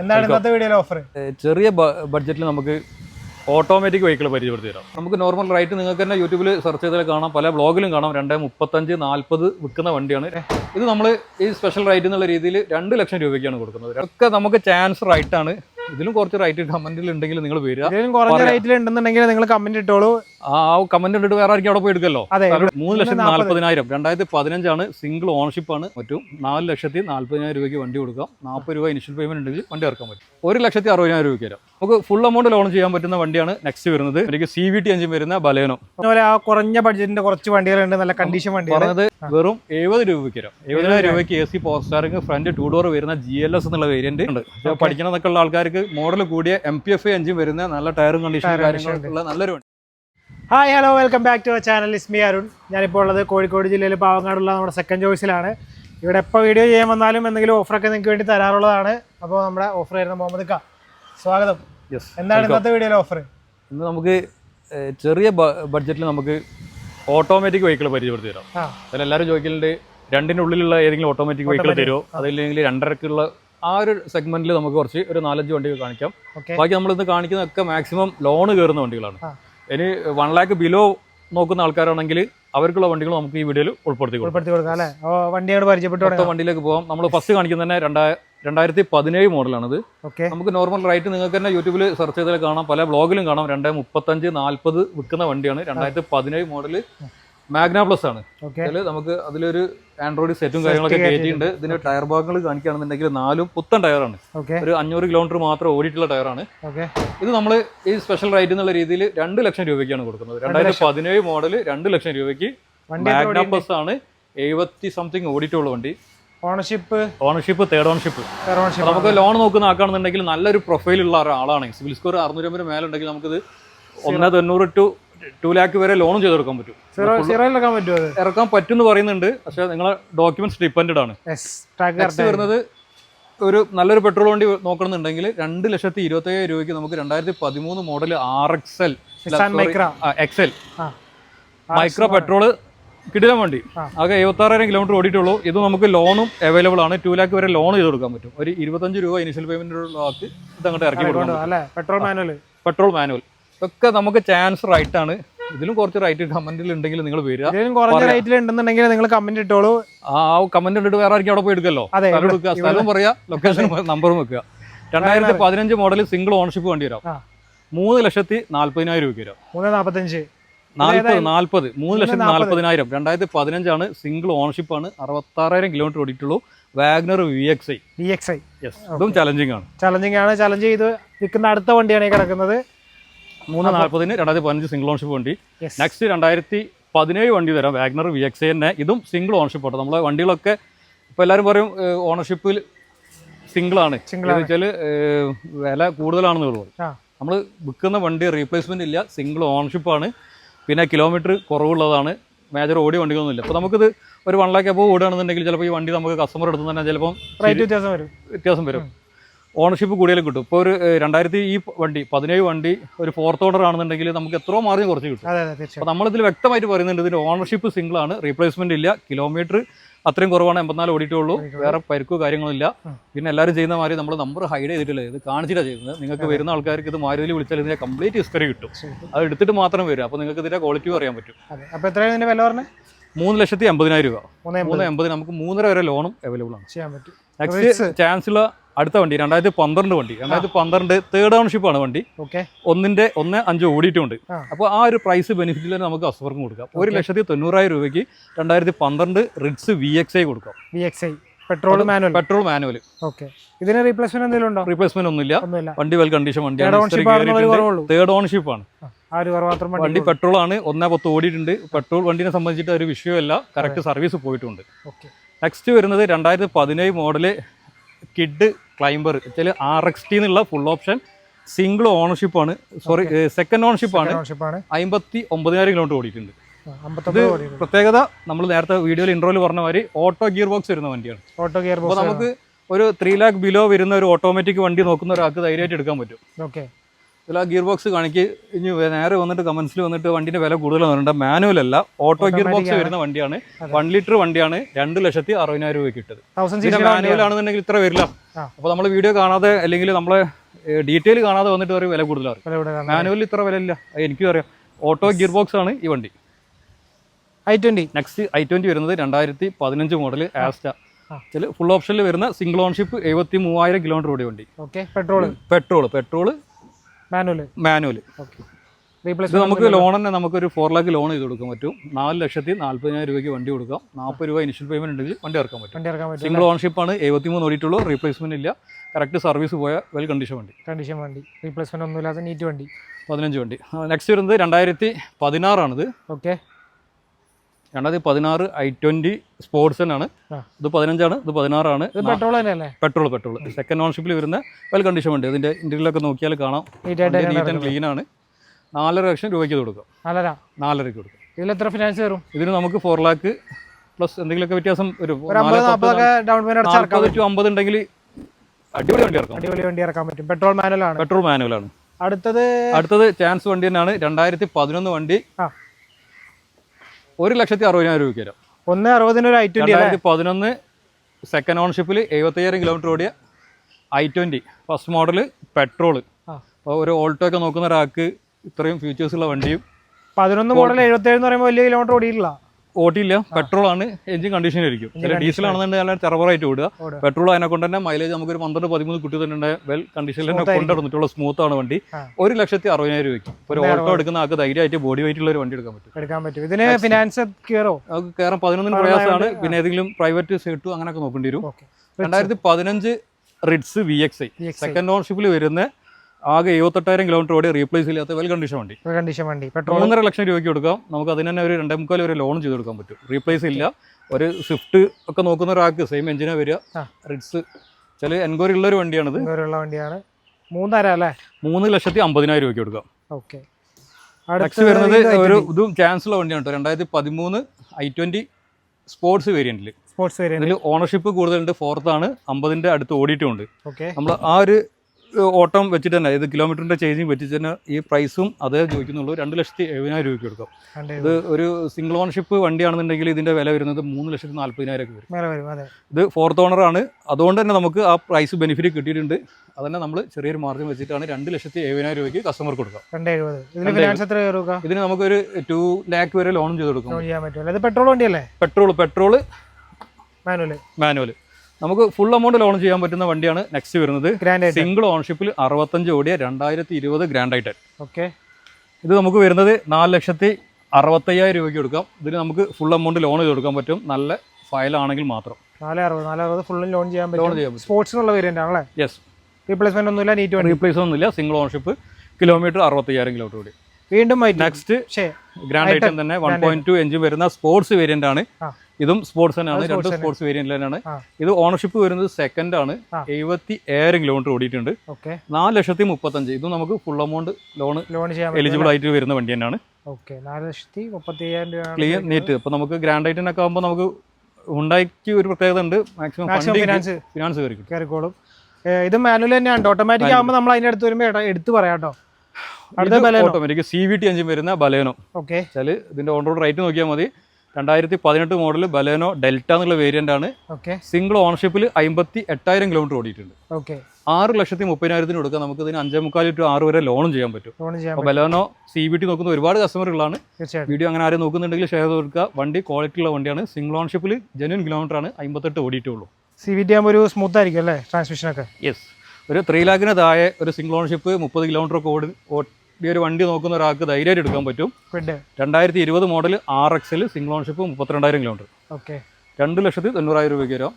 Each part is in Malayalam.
എന്താണ് ഇന്നത്തെ വീഡിയോയിലെ ഓഫർ ചെറിയ ബഡ്ജറ്റിൽ നമുക്ക് ഓട്ടോമാറ്റിക് വെഹിക്കിൾ പരിചയപ്പെടുത്തി തരാം. നമുക്ക് നോർമൽ റൈറ്റ് നിങ്ങൾക്ക് തന്നെ യൂട്യൂബിൽ സെർച്ച് ചെയ്താൽ കാണാം. പല ബ്ലോഗിലും കാണാം. രണ്ട് മുപ്പത്തഞ്ച് നാൽപ്പത് വിൽക്കുന്ന വണ്ടിയാണ്. ഇത് നമ്മൾ ഈ സ്പെഷ്യൽ റൈറ്റ് എന്നുള്ള രീതിയിൽ രണ്ട് ലക്ഷം രൂപയ്ക്കാണ് കൊടുക്കുന്നത്. ഒക്കെ നമുക്ക് ചാൻസ് റൈറ്റാണ് ആണ്. ഇതിലും കുറച്ച് റൈറ്റ് കമന്റിൽ ഉണ്ടെങ്കിൽ നിങ്ങൾ വരിക. കുറഞ്ഞ റേറ്റിൽ ഉണ്ടെന്നുണ്ടെങ്കിൽ നിങ്ങൾ കമന്റ് ഇട്ടോളൂ. ആ കമന്റ് ഇട്ടിട്ട് വേറെ ആർക്കും അവിടെ പോയി എടുക്കല്ലോ. മൂന്ന് ലക്ഷത്തി നാല്പതിനായിരം. രണ്ടായിരത്തി പതിനഞ്ചാണ് സിംഗിൾ ഓണർഷിപ്പ് ആണ്. പറ്റും. നാല് ലക്ഷത്തി നാല്പതിനായിരം രൂപയ്ക്ക് വണ്ടി കൊടുക്കാം. നാൽപ്പത് രൂപ ഇനിഷ്യൽ പേയ്മെന്റ് ഉണ്ടെങ്കിൽ വണ്ടി ഇറക്കാൻ പറ്റും. ഒരു ലക്ഷത്തി അറുപതിനായിരം രൂപയ്ക്ക് വരാം നമുക്ക് ഫുൾ എമൗണ്ട് ലോൺ ചെയ്യാൻ പറ്റുന്ന വണ്ടിയാണ് നെക്സ്റ്റ് വരുന്നത്. എനിക്ക് സി വി ടി എഞ്ചിൻ വരുന്ന ബലേനോ അതുപോലെ ആ കുറഞ്ഞ ബഡ്ജറ്റിന്റെ കുറച്ച് വണ്ടികളുണ്ട് നല്ല കണ്ടീഷൻ വണ്ടി പറഞ്ഞത് വെറും എഴുപത് രൂപയ്ക്ക് വരും എഴുപതിനായിരം രൂപയ്ക്ക് A C power steering front two door വരുന്ന ജി എൽ എസ് എന്നുള്ള വേരിയന്റ് ഉണ്ട്. പഠിക്കണമെന്നൊക്കെ ഉള്ള ആൾക്കാർക്ക് മോഡൽ കൂടിയ എം പി എഫ് എഞ്ചിൻ വരുന്ന നല്ല ടയറും കണ്ടീഷനും കാര്യങ്ങളൊക്കെ നല്ലൊരു വണ്ടി. Hi hello welcome back to our channel is me Arun ഞാനിപ്പോൾ ഉള്ളത് കോഴിക്കോട് ജില്ലയിൽ പാവങ്ങാടുള്ള നമ്മുടെ സെക്കൻഡ് ചോയ്സിലാണ് ഇവിടെ എപ്പോൾ വീഡിയോ ചെയ്യാൻ വന്നാലും എന്തെങ്കിലും ഓഫറൊക്കെ നിങ്ങൾക്ക് വേണ്ടി തരാറുള്ളതാണ്. അപ്പോൾ നമ്മുടെ ഓഫർ വരുന്ന മുഹമ്മദ് ക സ്വാഗതം. എന്താണ് ഇന്നത്തെ വീഡിയോയിലെ ഓഫർ ഇന്ന് നമുക്ക് ചെറിയ ബഡ്ജറ്റിൽ നമുക്ക് ഓട്ടോമാറ്റിക് വെഹിക്കിൾ പരിചയപ്പെടുത്തി തരാം. അതിൽ എല്ലാവരും ചോദിക്കലുണ്ട് രണ്ടിന്റെ ഉള്ളിലുള്ള ഏതെങ്കിലും ഓട്ടോമാറ്റിക് വെഹിക്കിൾ തരുമോ അതില്ലെങ്കിൽ രണ്ടരക്കുള്ള ആ ഒരു സെഗ്മെന്റിൽ നമുക്ക് കുറച്ച് ഒരു നാലഞ്ച് വണ്ടികൾ കാണിക്കാം. ബാക്കി നമ്മൾ ഇന്ന് കാണിക്കുന്നതൊക്കെ മാക്സിമം ലോൺ കയറുന്ന വണ്ടികളാണ്. ഇനി വൺ ലാക്ക് ബിലോ നോക്കുന്ന ആൾക്കാരാണെങ്കിൽ അവർക്കുള്ള വണ്ടികൾ നമുക്ക് ഈ വീഡിയോയിൽ ഉൾപ്പെടുത്തി കൊടുക്കാം. ഉൾപ്പെടുത്തി കൊടുക്കാം അല്ലേ? അപ്പോൾ വണ്ടിയോട് പരിചയപ്പെട്ടു വണ്ടിയിലേക്ക് പോകാം നമ്മൾ ഫസ്റ്റ് കാണിക്കുന്ന തന്നെ രണ്ടായ രണ്ടായിരത്തി പതിനേഴ് മോഡലാണിത്. ഓക്കെ. നമുക്ക് നോർമൽ റൈറ്റ് നിങ്ങൾക്ക് തന്നെ യൂട്യൂബിൽ സെർച്ച് ചെയ്താൽ കാണാം. പല ബ്ലോഗിലും കാണാം. രണ്ടായി മുപ്പത്തഞ്ച് നാൽപ്പത് വിൽക്കുന്ന വണ്ടിയാണ്. രണ്ടായിരത്തി പതിനേഴ് മോഡൽ മാഗ്ന പ്ലസ് ആണ്. ഓക്കെ. അതിൽ നമുക്ക് അതിലൊരു ആൻഡ്രോയിഡ് സെറ്റും കാര്യങ്ങളൊക്കെ കയറ്റിയിട്ടുണ്ട്. ഇതിന്റെ ടയർ ഭാഗങ്ങൾ കാണിക്കുകയാണെന്നുണ്ടെങ്കിൽ നാലും പുത്തൻ ടയറാണ്. ഒരു അഞ്ഞൂറ് കിലോമീറ്റർ മാത്രം ഓടിയിട്ടുള്ള ടയറാണ്. ഓക്കെ. ഇത് നമ്മൾ ഈ സ്പെഷ്യൽ റൈറ്റ് എന്നുള്ള രീതിയിൽ രണ്ട് ലക്ഷം രൂപയ്ക്കാണ് കൊടുക്കുന്നത്. രണ്ടായിരത്തി പതിനേഴ് മോഡൽ രണ്ട് ലക്ഷം രൂപയ്ക്ക് മാഗ്ന പ്ലസ് ആണ്. എഴുപത്തി സംതിങ് ഓടിയിട്ടുള്ള വണ്ടി. ഓണർഷിപ്പ് ഓണർഷിപ്പ് തേർഡ് ഓണർഷിപ്പ് നമുക്ക് ലോൺ നോക്കുന്ന ആക്കാണെന്നുണ്ടെങ്കിൽ നല്ലൊരു പ്രൊഫൈൽ ഉള്ള ഒരാളാണ്. സിവിൽ സ്കോർ അറുന്നൂറ്റമ്പത് മേലുണ്ടെങ്കിൽ നമുക്കിത് ഒന്ന് തൊണ്ണൂറ് ടു ടു ലാക്ക് വരെ പറ്റും. സീറോ സീറോയിലെടുക്കാൻ പറ്റുമോ അത്? ഇറക്കാൻ പറ്റും എന്ന് പറയുന്നുണ്ട്. പക്ഷെ നിങ്ങളെ ഡോക്യുമെന്റ്സ് ഡിപ്പെൻഡ് ആണ്. വരുന്നത് ഒരു നല്ലൊരു പെട്രോൾ വണ്ടി നോക്കണമെന്നുണ്ടെങ്കിൽ രണ്ട് ലക്ഷത്തി ഇരുപത്തയ്യായിരം രൂപയ്ക്ക് നമുക്ക് രണ്ടായിരത്തി പതിമൂന്ന് model R X L X L excel micro petrol കിടിലം വണ്ടി. ആകെ എഴുപത്താറായിരം കിലോമീറ്റർ ഓടിയിട്ടുള്ളൂ. ഇത് നമുക്ക് ലോണും അവൈലബിൾ ആണ്. ടു ലാക്ക് വരെ ലോൺ ചെയ്ത് കൊടുക്കാൻ പറ്റും. ഒരു ഇരുപത്തഞ്ച് രൂപ ഇനിഷ്യൽ പേയ്മെന്റ് ആൾക്ക് ഇത് അങ്ങോട്ട് ഇറക്കി കൊടുക്കാം അല്ലേ? പെട്രോൾ മാനുവൽ പെട്രോൾ മാനുവൽ ഒക്കെ നമുക്ക് ചാൻസ് റൈറ്റ് ആണ്. ഇതിലും കുറച്ച് റൈറ്റ് കമന്റിൽ ഉണ്ടെങ്കിൽ നിങ്ങൾ വരിക. റേറ്റിൽ ഉണ്ടെന്നുണ്ടെങ്കിൽ നിങ്ങൾ കമന്റ് ഇട്ടോളൂ. ആ കമന്റ് ഇട്ടിട്ട് വേറെ ആർക്കും അവിടെ പോയി എടുക്കല്ലോ. സ്ഥലം പറയാ ലൊക്കേഷൻ നമ്പറും വെക്കുക. രണ്ടായിരത്തി പതിനഞ്ച് മോഡൽ സിംഗിൾ ഓണർഷിപ്പ് വണ്ടി വരാം. മൂന്ന് ലക്ഷത്തി നാല്പതിനായിരം രൂപയ്ക്ക് വരാം. മൂന്ന് നാപ്പത്തഞ്ച്. നാല്പത് നാൽപ്പത് മൂന്ന് ലക്ഷത്തി നാൽപ്പതിനായിരം രണ്ടായിരത്തി പതിനഞ്ചാണ് സിംഗിൾ ഓണർഷിപ്പ് ആണ്. അറുപത്താറായിരം kilometre ഓടിയിട്ടുള്ളൂ. Wagon R V X I V X I yes അതും ചലഞ്ചിങ് ആണ്. ചലഞ്ചിങ് ആണ്. ചലഞ്ച് ചെയ്ത് വിൽക്കുന്ന അടുത്ത വണ്ടിയാണ് ഈ കിടക്കുന്നത്. മൂന്ന് നാൽപ്പതിന് രണ്ടായിരത്തി പതിനഞ്ച് സിംഗിൾ ഓണർഷിപ്പ് വണ്ടി. നെക്സ്റ്റ് രണ്ടായിരത്തി പതിനേഴ് വണ്ടി തരാം വാഗ്നർ വി എക്സ് ഐ തന്നെ. ഇതും സിംഗിൾ ഓണർഷിപ്പ് ആണ്. നമ്മളെ വണ്ടികളൊക്കെ ഇപ്പോൾ എല്ലാവരും പറയും ഓണർഷിപ്പിൽ സിംഗിൾ എന്ന് വെച്ചാൽ വില കൂടുതലാണെന്ന് പറയും നമ്മൾ വിൽക്കുന്ന വണ്ടി റീപ്ലേസ്മെന്റ് ഇല്ല. സിംഗിൾ ഓണർഷിപ്പ് ആണ്. പിന്നെ കിലോമീറ്റർ കുറവുള്ളതാണ്. മേജർ ഓടി വണ്ടികളൊന്നുമില്ല. അപ്പോൾ നമുക്കിത് ഒരു വൺ ലാക്ക് അപ്പോൾ ഓടുകയാണെന്നുണ്ടെങ്കിൽ ചിലപ്പോൾ ഈ വണ്ടി നമുക്ക് കസ്റ്റമർ എടുത്ത് തന്നെ ചിലപ്പം റേറ്റ് വ്യത്യാസം വരും. വ്യത്യാസം വരും. ഓണർഷിപ്പ് കൂടുതൽ കിട്ടും. ഇപ്പോൾ ഒരു രണ്ടായിരത്തി ഈ വണ്ടി പതിനേഴ് വണ്ടി ഒരു ഫോർത്ത് ഓർഡർ ആണെന്നുണ്ടെങ്കിൽ നമുക്ക് എത്രയോ മാർജിൻ കുറച്ച് കിട്ടും. അപ്പോൾ നമ്മളിതിൽ വ്യക്തമായിട്ട് പറയുന്നുണ്ട് ഇതിന്റെ ഓണർഷിപ്പ് സിംഗിളാണ് റീപ്ലേസ്മെന്റ് ഇല്ല. കിലോമീറ്റർ അത്രയും കുറവാണ് എൺപത്തിനാല് ഓടിയിട്ടുള്ളൂ. വേറെ പരിക്കോ കാര്യങ്ങളില്ല പിന്നെ എല്ലാവരും ചെയ്യുന്ന മാതിരി നമ്മൾ നമ്പർ ഹൈഡ് ചെയ്തിട്ടില്ല. ഇത് കാണിച്ചിട്ടാണ് ചെയ്യുന്നത്. നിങ്ങൾക്ക് വരുന്ന ആൾക്കാർക്ക് ഇത് മാരുതിയിൽ വിളിച്ചാൽ ഇതിന്റെ കംപ്ലീറ്റ് ഹിസ്റ്ററി കിട്ടും. അത് എടുത്തിട്ട് മാത്രം വരും. അപ്പോൾ നിങ്ങൾക്ക് ഇതിന്റെ ക്വാളിറ്റി അറിയാൻ പറ്റും. അപ്പോൾ അപ്പൊ എത്രയാണ് ഇതിന്റെ വില പറഞ്ഞത് മൂന്ന് ലക്ഷത്തി അമ്പതിനായിരം രൂപ. മൂന്ന് എൺപത്. നമുക്ക് മൂന്നര വരെ ലോണും അവൈലബിൾ ആണ്. ചെയ്യാൻ പറ്റും. നെക്സ്റ്റ് ചാൻസ് ഉള്ള അടുത്ത വണ്ടി രണ്ടായിരത്തി പന്ത്രണ്ട് വണ്ടി. രണ്ടായിരത്തി പന്ത്രണ്ട് തേർഡ് ഓണർഷിപ്പ് ആണ് വണ്ടി. ഓക്കെ. ഒന്നിന്റെ ഒന്ന് അഞ്ച് ഓടിയിട്ടുണ്ട്. അപ്പോൾ ആ ഒരു പ്രൈസ് ബെനിഫിറ്റിൽ തന്നെ നമുക്ക് അസുഖം കൊടുക്കാം. ഒരു ലക്ഷത്തി തൊണ്ണൂറായിരം രൂപയ്ക്ക് രണ്ടായിരത്തി പന്ത്രണ്ട് റിഡ്സ് വി എക്സ് ഐ കൊടുക്കാം. V X I petrol manual petrol manual okay. ഇതിന് റീപ്ലേസ്മെന്റ് എന്തെങ്കിലും ഉണ്ടോ? റീപ്ലേസ്മെന്റ് ഒന്നുമില്ല. വണ്ടി വെൽ കണ്ടീഷൻ വണ്ടി തേർഡ് ഓണർഷിപ്പ് ആണ്. വണ്ടി പെട്രോൾ ആണ്. ഒന്നേ പത്ത് ഓടിയിട്ടുണ്ട്. പെട്രോൾ വണ്ടിനെ സംബന്ധിച്ചിട്ട് ഒരു വിഷയമല്ല. കറക്റ്റ് സർവീസ് പോയിട്ടുണ്ട്. നെക്സ്റ്റ് വരുന്നത് രണ്ടായിരത്തി പതിനേഴ് മോഡൽ കിഡ് ക്ലൈംബർ വെച്ചാൽ ആർ എക്സ് ടി എന്നുള്ള ഫുൾ ഓപ്ഷൻ സിംഗിൾ ഓണർഷിപ്പ് ആണ്. സോറി സെക്കൻഡ് ഓണർഷിപ്പ് ആണ്. അമ്പത്തി ഒമ്പതിനായിരം കിലോമീറ്റർ ഓടിയിട്ടുണ്ട്. പ്രത്യേകത നമ്മൾ നേരത്തെ വീഡിയോയിൽ ഇൻട്രോയിൽ പറഞ്ഞ മാതിരി ഓട്ടോ ഗിയർ ബോക്സ് വരുന്ന വണ്ടിയാണ്. ഓട്ടോ ഗിയർ ബോക്സ് നമുക്ക് ഒരു ത്രീ ലാക്ക് ബിലോ വരുന്ന ഒരു ഓട്ടോമാറ്റിക് വണ്ടി നോക്കുന്ന ഒരാൾക്ക് ധൈര്യമായിട്ട് എടുക്കാൻ പറ്റും. ഓക്കെ ഇതിൽ ആ ഗിയർ ബോക്സ് കാണിക്ക് ഇനി നേരെ വന്നിട്ട് കമൻസിൽ വന്നിട്ട് വണ്ടിന്റെ വില കൂടുതൽ വന്നിട്ടുണ്ട് മാനുവൽ അല്ല ഓട്ടോ ഗിയർ ബോക്സ് വരുന്ന വണ്ടിയാണ്. വൺ ലിറ്റർ വണ്ടിയാണ് രണ്ട് ലക്ഷത്തി അറുപതിനായിരം ഇട്ടത് തൗസൻഡ് മാനുവൽ ആണെന്നുണ്ടെങ്കിൽ ഇത്ര വരില്ല. അപ്പൊ അപ്പോൾ നമ്മൾ വീഡിയോ കാണാതെ അല്ലെങ്കിൽ നമ്മളെ ഡീറ്റെയിൽ കാണാതെ വന്നിട്ട് ഒരു വില കൂടുതലാണ് മാനുവൽ മാനുവലിൽ ഇത്ര വില ഇല്ല എനിക്കും അറിയാം. ഓട്ടോ ഗിയർ ബോക്സ് ആണ് ഈ വണ്ടി. I twenty next I twenty വരുന്നത് രണ്ടായിരത്തി പതിനഞ്ച് മോഡൽ ആസ്റ്റ. ഫുൾ ഓപ്ഷനിൽ വരുന്ന സിംഗിൾ ഓൺഷിപ്പ് എഴുപത്തി മൂവായിരം കിലോമീറ്റർ ഓടിയ വണ്ടി. Petrol petrol petrol petrol okay. ഇത് നമുക്ക് ലോൺ തന്നെ നമുക്കൊരു ഫോർ ലാക്ക് ലോൺ ചെയ്ത് കൊടുക്കാൻ പറ്റും. നാല് ലക്ഷത്തി നാല്പതിനായിരം രൂപയ്ക്ക് വണ്ടി കൊടുക്കാം. നാൽപ്പത് രൂപ ഇനിഷ്യൽ പേയ്മെന്റ് ഉണ്ടെങ്കിൽ വണ്ടി ഇറക്കാൻ പറ്റും. സിംഗിൾ ഓൺഷിപ്പ് ആണ്. എഴുപത്തി മൂന്ന് ഓടിയിട്ടുള്ളൂ. റീപ്ലേസ്മെന്റ് ഇല്ല. കറക്റ്റ് സർവീസ് പോയ വെൽ കണ്ടീഷൻ വണ്ടി. കണ്ടീഷൻ വണ്ടി. റീപ്ലേസ്മെന്റ് ഒന്നുമില്ലാതെ നീറ്റ് വണ്ടി. പതിനഞ്ച് വണ്ടി. നെക്സ്റ്റ് വരുന്നത് രണ്ടായിരത്തി പതിനാറാണിത്. ഓക്കെ രണ്ടായിരത്തി പതിനാറ് ഐ ട്വന്റി സ്പോർട്സ് ആണ് ഇത് പതിനഞ്ചാണ് ഇത് പതിനാറാണ്. പെട്രോൾ പെട്രോൾ പെട്രോൾ സെക്കൻഡ് ഓൺഷിപ്പിൽ വരുന്ന വെൽ കണ്ടീഷൻ ഉണ്ട്. ഇതിന്റെ ഇന്റീരിയലൊക്കെ നോക്കിയാൽ കാണാം. നീറ്റ് ആൻഡ് ക്ലീൻ ആണ്. നാലര ലക്ഷം രൂപയ്ക്ക് കൊടുക്കും. നല്ലര നാലരയ്ക്ക് കൊടുക്കാം. ഇതിൽ എത്ര ഫിനാൻസ് വരും? ഇതിന് നമുക്ക് ഫോർ ലാക്ക് പ്ലസ് എന്തെങ്കിലുമൊക്കെ വ്യത്യാസം വരും. ഒരു അമ്പത് ഉണ്ടെങ്കിൽ അടിപൊളി വണ്ടി ഇറക്കാം. അടിപൊളി വണ്ടി ഇറക്കാൻ പറ്റും. പെട്രോൾ മാനുവൽ ആണ്. പെട്രോൾ മാനുവലാണ് അടുത്തത് അടുത്തത് ചാൻസ് വണ്ടി തന്നെയാണ്. രണ്ടായിരത്തി പതിനൊന്ന് വണ്ടി ഒരു ലക്ഷത്തി അറുപതിനായിരം രൂപയ്ക്ക് വരും. ഒന്ന് അറുപതിന് ഒരു ഐ ട്വന്റി പതിനൊന്ന് സെക്കൻഡ് ഓൺഷിപ്പിൽ എഴുപത്തയ്യായിരം കിലോമീറ്റർ ഓടിയ I twenty first model petrol അപ്പോൾ ഒരു ഓൾട്ടോ ഒക്കെ നോക്കുന്ന ഒരാൾക്ക് ഇത്രയും ഫീച്ചേഴ്സ് ഉള്ള വണ്ടിയും പതിനൊന്ന് മോഡൽ എഴുപത്തേഴ് എന്ന് പറയുമ്പോൾ വലിയ കിലോമീറ്റർ ഓടിയിട്ടില്ല. ഓട്ടിയില്ല പെട്രോൾ ആണ് എഞ്ചിൻ കണ്ടീഷൻ ആയിരിക്കും ചില ഡീസൽ ആണെന്നുണ്ടെങ്കിൽ ഓടുക. ഓടുക. പെട്രോൾ അതിനെ കൊണ്ട് തന്നെ മൈലേജ് നമുക്ക് ഒരു പന്ത്രണ്ട് പതിമൂന്ന് കുട്ടി തന്നെ വെൽ കണ്ടീഷനിൽ തന്നെ കൊണ്ടുവന്നിട്ടുള്ള സ്മൂത്ത് ആണ് വണ്ടി. ഒരു ലക്ഷത്തി അറുപതിനായിരം രൂപയ്ക്ക്. ഒരു ഓട്ടോ എടുക്കുന്ന ആൾക്ക് ധൈര്യമായിട്ട് ബോഡി വെയിറ്റ് ഉള്ള ഒരു വണ്ടി എടുക്കാൻ പറ്റും. എടുക്കാൻ പറ്റും. ഇതിന് ഫിനാൻസ് കയറോ? കയറാൻ പതിനൊന്നിന് പ്രയാസമാണ്. പിന്നെ ഏതെങ്കിലും പ്രൈവറ്റ് സെട്ടു അങ്ങനെയൊക്കെ നോക്കേണ്ടി വരും. രണ്ടായിരത്തി പതിനഞ്ച് Ritz V X I second ഓൺഷിപ്പിൽ വരുന്ന ആകെ എഴുപത്തെട്ടായിരം കിലോമീറ്റർ ഓടി റീപ്ലേസ് ചെയ്യാത്ത വെൽ കണ്ടീഷൻ വണ്ടി. കണ്ടീഷൻ വണ്ടി. പെട്രോൾ മൂന്നര ലക്ഷം രൂപയ്ക്ക് കൊടുക്കാം. നമുക്ക് അതിന് തന്നെ ഒരു രണ്ടേ മുക്കാൽ ഒരു ലോൺ ചെയ്ത് കൊടുക്കാൻ പറ്റും. റീപ്ലേസ് ഇല്ല. ഒരു സ്വിഫ്റ്റ് ഒക്കെ നോക്കുന്ന ഒരാൾക്ക് സെയിം എഞ്ചിനാ വരിക. റിഡ്സ് ചില എൻക്വയറി ഉള്ള ഒരു വണ്ടിയാണിത് ഇങ്ങനെയുള്ള വണ്ടിയാണ്. മൂന്നര അല്ലേ? മൂന്ന് ലക്ഷത്തി അമ്പതിനായിരം രൂപയ്ക്ക് കൊടുക്കാം. ഓക്കെ ടാക്സി വരുന്നത് ഒരു ഇതും ക്യാൻസൽ വണ്ടിയാണ് കേട്ടോ. രണ്ടായിരത്തി പതിമൂന്ന് ഐ ട്വന്റി സ്പോർട്സ് വേരിയന്റിൽ സ്പോർട്സ് വേരിയന്റിൽ ഓണർഷിപ്പ് കൂടുതലുണ്ട്. ഫോർത്താണ് അമ്പതിന്റെ അടുത്ത് ഓടിയിട്ടുമുണ്ട് ഓക്കെ നമ്മൾ ആ ഒരു ഓട്ടം വെച്ചിട്ട് തന്നെ ഇത് കിലോമീറ്ററിന്റെ ചേഞ്ചിങ് വെച്ചിട്ട് തന്നെ ഈ പ്രൈസും അതേ ചോദിക്കുന്നുള്ളൂ. രണ്ട് ലക്ഷത്തി എഴുപതിനായിരം രൂപയ്ക്ക് കൊടുക്കാം. ഇത് ഒരു സിംഗിൾ ഓണർഷിപ്പ് വണ്ടിയാണെന്നുണ്ടെങ്കിൽ ഇതിന്റെ വില വരുന്നത് മൂന്ന് ലക്ഷത്തി നാല്പതിനായിരം ഒക്കെ വരും. ഇത് ഫോർത്ത് ഓണർ ആണ്. അതുകൊണ്ട് തന്നെ നമുക്ക് ആ പ്രൈസ് ബെനിഫിറ്റ് കിട്ടിയിട്ടുണ്ട്. അതന്നെ നമ്മൾ ചെറിയൊരു മാർജിൻ വെച്ചിട്ടാണ് രണ്ട് ലക്ഷത്തി എഴുപതിനായിരം രൂപയ്ക്ക് കസ്റ്റമർക്ക് കൊടുക്കാം. ഇതിന് നമുക്കൊരു ടു ലാക്ക് വരെ ലോൺ ചെയ്ത് കൊടുക്കാം. പെട്രോൾ വണ്ടിയല്ലേ? പെട്രോൾ പെട്രോൾ മാനുവൽ മാനുവൽ നമുക്ക് ഫുൾ എമൗണ്ട് ലോൺ ചെയ്യാൻ പറ്റുന്ന വണ്ടിയാണ് നെക്സ്റ്റ് വരുന്നത്. ഗ്രാൻഡ് ആയിട്ട് സിംഗിൾ ഓൺഷിപ്പിൽ അറുപത്തഞ്ച് ഓടിയ രണ്ടായിരത്തി ഇരുപത് ഗ്രാൻഡ് ഐറ്റൻ ഓക്കെ ഇത് നമുക്ക് വരുന്നത് നാല് ലക്ഷത്തി അറുപത്തയ്യായിരം രൂപയ്ക്ക് കൊടുക്കാം. ഇതിന് നമുക്ക് ഫുൾ എമൗണ്ട് ലോൺ ചെയ്ത് കൊടുക്കാൻ പറ്റും. നല്ല ഫയലാണെങ്കിൽ മാത്രം. നാല് അറുപത് നാല് അറുപത് ഫുള്ളും ലോൺ ചെയ്യാൻ പറ്റും. സ്പോർട്സ് എന്നുള്ള സ്പോർട്സിനുള്ള വേരിയന്റ് ആണല്ലേ? യെസ് റീപ്ലേസ്മെന്റ് ഒന്നുമില്ല നീറ്റ് റീപ്ലേസ് ഒന്നുമില്ല. സിംഗിൾ ഓൺഷിപ്പ് കിലോമീറ്റർ അറുപത്തയ്യായിരം കിലോമീറ്റർ കൂടി. വീണ്ടും നെക്സ്റ്റ് ഗ്രാൻഡ് ഐറ്റം തന്നെ വൺ പോയിന്റ് ടു എഞ്ചിൻ വരുന്ന സ്പോർട്സ് വേരിയന്റ് ആണ്. ഇതും സ്പോർട്സ് തന്നെയാണ്. രണ്ട് സ്പോർട്സ് വേരിയന്റ് തന്നെയാണ് ഇത് ഓണർഷിപ്പ് വരുന്നത് സെക്കൻഡ് ആണ്. എഴുപത്തി ഏഴായിരം കിലോമീറ്റർ ഓടിയിട്ടുണ്ട്. ഓക്കെ. നാല് ലക്ഷത്തി മുപ്പത്തഞ്ച്. ഇതും നമുക്ക് ഫുൾ എമൗണ്ട് ലോൺ ലോൺ ചെയ്യാൻ എലിജിബിൾ ആയിട്ട് വരുന്ന വണ്ടി തന്നെയാണ്. ക്ലിയർ നീറ്റ് ഇപ്പൊ നമുക്ക് ഗ്രാൻഡ് ഐറ്റൻ ഒക്കെ ആകുമ്പോൾ നമുക്ക് ഉണ്ടാക്കി ഒരു പ്രത്യേകത ഉണ്ട്. മാക്സിമം ഫിനാൻസ് ഫിനാൻസ് കയറിക്കോളും. ഇത് മാനുവൽ തന്നെയാണ്. ഓട്ടോമാറ്റിക് ആകുമ്പോൾ നമ്മൾ അതിന്റെ അടുത്ത് വരുമ്പോൾ എടാ- എടുത്ത് പറയാം കേട്ടോ. അടുത്ത Baleno automatic C V T engine വരുന്ന ബലേനോ ഓക്കെ. ഇതിന്റെ ഓൺ റോഡ് റേറ്റ് നോക്കിയാൽ മതി. രണ്ടായിരത്തി പതിനെട്ട് മോഡൽ ബലേനോ ഡെൽറ്റ എന്നുള്ള വേരിയന്റ് ആണ്. ഓക്കെ സിംഗിൾ ഓണർഷിപ്പിൽ അമ്പത്തി എട്ടായിരം കിലോമീറ്റർ ഓടിയിട്ടുണ്ട്. ഓക്കെ ആറ് ലക്ഷത്തി മുപ്പതിനായിരത്തിന് കൊടുക്കാം. നമുക്ക് ഇതിന് അഞ്ചേ മുക്കാൽ ടു ആറ് വരെ ലോണും ചെയ്യാൻ പറ്റും. അപ്പോൾ ബലേനോ സി ബി ടി നോക്കുന്ന ഒരുപാട് കസ്റ്റമറുകളാണ് വീഡിയോ അങ്ങനെ ആരും നോക്കുന്നുണ്ടെങ്കിൽ ഷെയർ കൊടുക്കുക. വണ്ടി ക്വാളിറ്റി ഉള്ള വണ്ടിയാണ്. സിംഗിൾ ഓൺഷിപ്പിൽ ജെന്യൂൻ കിലോമീറ്റർ ആണ് അമ്പത്തെട്ട് ഓടിയിട്ടുള്ളൂ. സി ബി ടി ആകുമ്പോൾ ഒരു സ്മൂത്ത് ആയിരിക്കും അല്ലേ? ട്രാൻസ്മിഷനൊക്കെ യെസ് ഒരു ത്രീ ലാഖിന് താഴെ ഒരു സിംഗിൾ ഓൺഷിപ്പ് മുപ്പത് കിലോമീറ്റർ ഒക്കെ ഓടി ഓടിയ ഒരു വണ്ടി നോക്കുന്ന ഒരാൾക്ക് ധൈര്യമായിട്ട് എടുക്കാൻ പറ്റും. രണ്ടായിരത്തി ഇരുപത് മോഡൽ ആർ എക്സിൽ സിംഗിൾ ഓൺഷിപ്പ് മുപ്പത്തിരണ്ടായിരം കിലോമീറ്റർ ഓക്കെ. രണ്ട് ലക്ഷത്തി തൊണ്ണൂറായിരം രൂപയ്ക്ക് വരാം.